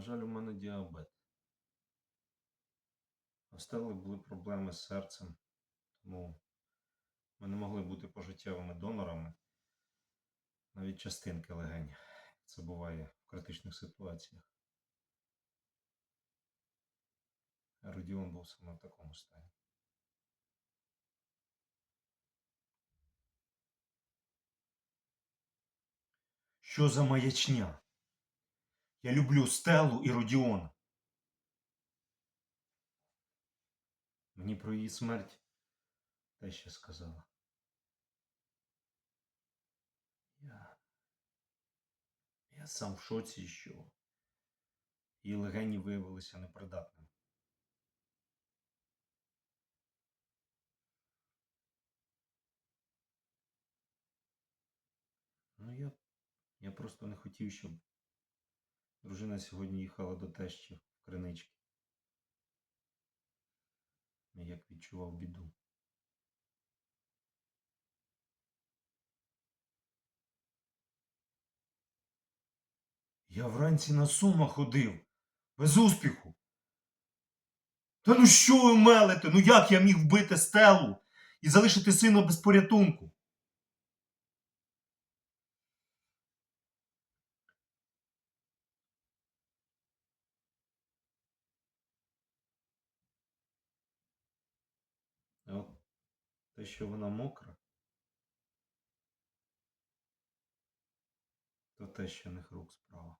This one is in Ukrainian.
жаль, у мене діабет. В були проблеми з серцем, тому ми не могли бути пожиттєвими донорами, навіть частинки легень. Це буває в критичних ситуаціях. Родіон був саме в такому стані. Що за маячня? Я люблю Стеллу і Родіона. Мені про її смерть те ще сказала. Я. Я сам в шоці, що її легені виявилися непридатними. Ну, я, я просто не хотів, щоб дружина сьогодні їхала до тещі в кринички. Як відчував біду. Я вранці на сума ходив. Без успіху. Та ну що ви мелите? Ну як я міг вбити стелу і залишити сина без порятунку? А от те, що вона мокра, то те що не рук справа.